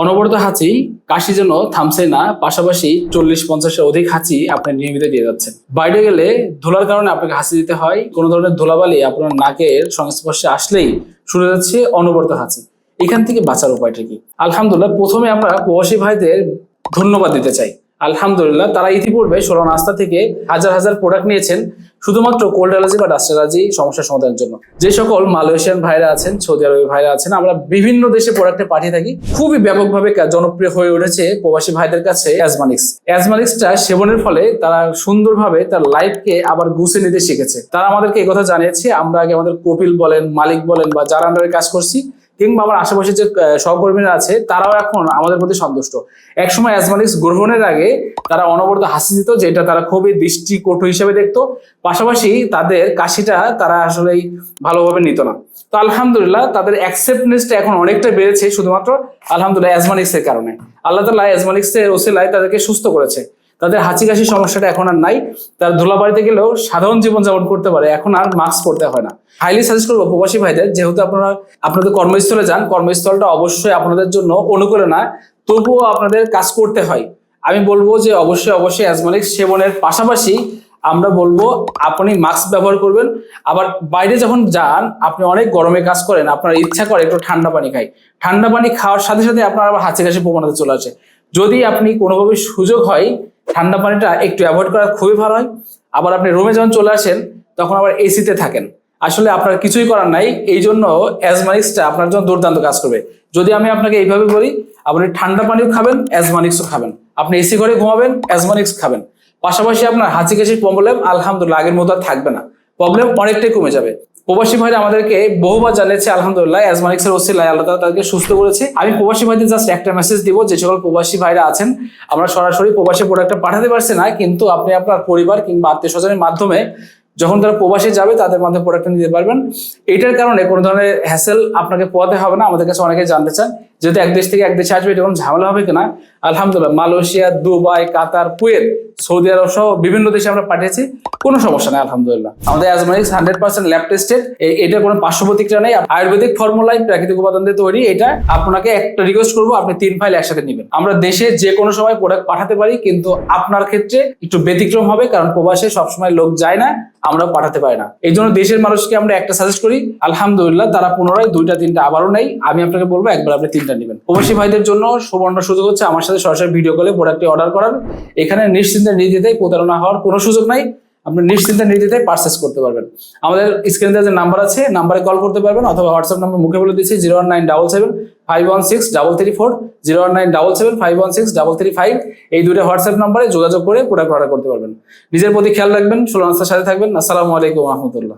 অনবরত হাঁচি, কাশি যেন থামছে না, পাশাপাশি চল্লিশ পঞ্চাশের অধিক হাঁচি আপনি নিয়মিত দিয়ে যাচ্ছেন। বাইরে গেলে ধুলার কারণে আপনাকে হাঁচি দিতে হয়, কোনো ধরনের ধুলাবালি আপনার নাকের সংস্পর্শে আসলেই শুরু যাচ্ছে অনবরত হাঁচি। এখান থেকে বাঁচার উপায়টা কি? আলহামদুল্লাহ প্রথমে আমরা প্রবাসী ভাইদের ধন্যবাদ দিতে চাই। আলহামদুলিল্লাহ, তারা ইতিপূর্বে ষোলো নাস্তা থেকে হাজার হাজার প্রোডাক্ট নিয়েছেন, শুধুমাত্র কোল্ড অ্যালার্জি বা ডাস্ট অ্যালার্জি সমস্যার সমাধানের জন্য। যে সকল মালয়েশিয়ান ভাইরা আছেন সৌদি আরবি ভাইরা আছেন, আমরা বিভিন্ন দেশে প্রোডাক্টে পাঠিয়ে থাকি। খুবই ব্যাপকভাবে জনপ্রিয় হয়ে উঠেছে প্রবাসী ভাইদের কাছে অ্যাজমানিক্স অ্যাজমানিক্সটা সেবনের ফলে তারা সুন্দরভাবে তার লাইফকে আবার গুছিয়ে নিতে শিখেছে। তারা আমাদেরকে কথা জানিয়েছে, আমরা আগে আমাদের কপিল বলেন, মালিক বলেন বা যারা আন্ডারে কাজ করছি কিংবা আমার আশেপাশে যে সহকর্মীরা আছে, তারাও এখন আমাদের প্রতি সন্তুষ্ট। একসময় অ্যাজমানিক্স গ্রহণের আগে তারা অনবরত হাসি দিত, যেটা তারা খুবই দৃষ্টিকটু হিসেবে দেখতো। পাশাপাশি তাদের কাশিটা তারা আসলেই ভালোভাবে নিত না। তো আলহামদুলিল্লাহ তাদের অ্যাকসেপ্টনেসটা এখন অনেকটা বেড়েছে, শুধুমাত্র আলহামদুলিল্লাহ অ্যাজমানিক্স এর কারণে। আল্লাহ তালা অ্যাজমানিক্স এর ওসিলায় তাদেরকে সুস্থ করেছে। তাদের হাঁচি কাশি সমস্যাটা এখন আর নাই। তার ধুলাবাড়িতে গেলেও সাধারণ জীবনযাপন করতে পারে, এখন আর মাস্ক পরতে হয় না। হাইলি সাজেস্ট করব প্রবাসী ভাইদের, যেহেতু আপনারা আপনাদের কর্মস্থলে যান, কর্মস্থলটা অবশ্যই আপনাদের জন্য অনুকূলে না তবুও আপনাদের কাজ করতে হয়। আমি বলব যে অবশ্যই অবশ্যই অ্যাজমালিক সেবনের পাশাপাশি আমরা বলব আপনি মাস্ক ব্যবহার করবেন। আবার বাইরে যখন যান, আপনি অনেক গরমে কাজ করেন, আপনার ইচ্ছা করে একটু ঠান্ডা পানি খাই। ঠান্ডা পানি খাওয়ার সাথে সাথে আপনার আবার হাঁচি কাশি প্রবণতা চলে আসে। যদি আপনি কোনোভাবে সুযোগ হয় ঠান্ডা পানিটা একটু অ্যাভয়েড করা খুবই ভালো হয়। আবার আপনি রুমে যখন চলে আসেন, তখন আবার এসিতে থাকেন। আসলে আপনার কিছুই করার নাই এই জন্য অ্যাজমানিক্সটা আপনার জন্য দুর্দান্ত কাজ করবে। যদি আমি আপনাকে এইভাবে বলি, আপনি ঠান্ডা পানিও খাবেন অ্যাজমানিক্সও খাবেন। আপনি এসি ঘরে ঘুমাবেন অ্যাজমানিক্স খাবেন। পাশাপাশি আপনার হাঁচি কাশির প্রবলেম আলহামদুলিল্লাহ, আগের মতো আর থাকবে না। প্রবলেম অনেকটাই কমে যাবে। প্রবাসী ভাইরা আমাদেরকে বহুবার জানিয়েছে, আলহামদুলিল্লাহ অ্যাজমানিক্সের ওসিলায় আল্লাহ তাদেরকে সুস্থ করেছে। আমি প্রবাসী ভাইদের জাস্ট একটা মেসেজ দিব, যে সকল প্রবাসী ভাইরা আছেন, আমরা সরাসরি প্রবাসী প্রোডাক্টটা পাঠাতে পারছি না, কিন্তু আপনি আপনার পরিবার কিংবা আত্মীয় স্বজনের মাধ্যমে যখন তারা প্রবাসে যাবে, তাদের মাধ্যমে প্রোডাক্টটা নিতে পারবেন। এটার কারণে কোনো ধরনের হ্যাসেল আপনাকে পোয়াতে হবে না, আমাদের কাছে অনেকে জানতে চান। যেহেতু এক দেশ থেকে এক দেশে আসবে এটা কোনো ঝামেলা হবে কিনা? আলহামদুলিল্লাহ, Malaysia, Dubai, Qatar, Kuwait, Saudi Arabia সহ বিভিন্ন দেশে আমরা পাঠিয়েছি, কোনো সমস্যা নেই, আলহামদুলিল্লাহ। আমাদের অ্যাজমানিক্স হান্ড্রেড পার্সেন্ট ল্যাব টেস্টেড এটা কোনো পার্শ্ব প্রতিক্রিয়া নেই, আয়ুর্বেদিক ফর্মুলায় প্রাকৃতিক উপাদান দিয়ে তৈরি, এটা আপনাকে একটা রিকোয়েস্ট করব, আপনি তিন ফাইল একসাথে নেবেন। আমরা দেশে যে কোনো সময় প্রোডাক্ট পাঠাতে পারি, কিন্তু আপনার ক্ষেত্রে একটু ব্যতিক্রম হবে, কারণ প্রবাসে সবসময় লোক যায় না আমরা পাঠাতে পারি না। এই জন্য দেশের মানুষকে আমরা একটা সাজেস্ট করি, আলহামদুলিল্লাহ, তারা পুনরায় দুইটা, তিনটা আবারও নেই আমি আপনাকে বলব, একবার আপনি তিনটা নেবেন। প্রবাসী ভাইদের জন্য সুবর্ণ সুযোগ হচ্ছে আমার সাথে সরাসরি ভিডিও কলে প্রোডাক্টটি অর্ডার করার। এখানে নিশ্চিন্তে নির্দ্বিধায় প্রতারণা হওয়ার কোনো সুযোগ নাই। আপনি নিশ্চিন্তে নির্দ্বিধায় পারচেস করতে পারবেন। আমাদের স্ক্রিনে যে নাম্বার আছে নাম্বারে কল করতে পারবেন অথবা হোয়াটসঅ্যাপ নাম্বার মুখে বলে দিচ্ছি zero one nine double seven five one six double three four zero one nine double seven five one six double three five এই দুটো হোয়াটসঅ্যাপ নাম্বারে যোগাযোগ করে প্রোডাক্ট অর্ডার করতে পারবেন। নিজের প্রতি খেয়াল রাখবেন, ষোলো সাথে থাকবেন। আসসালামু আলাইকুম রহমতুল্লাহ।